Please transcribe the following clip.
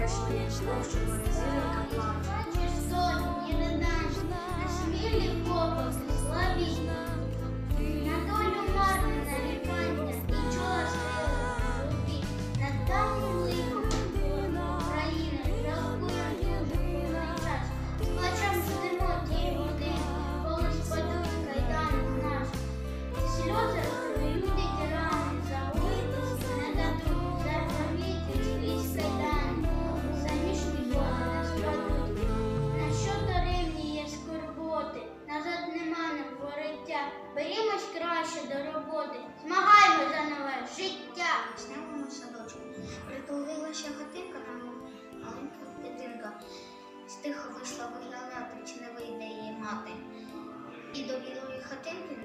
прекращение слов, чтобы он. свободи, змагаємо за нове життя. Весняному садочку. Притулилася хатинка на маленька дитинка. Стихо вийшла виглядати, чи не вийде її мати. І до білої хатинки.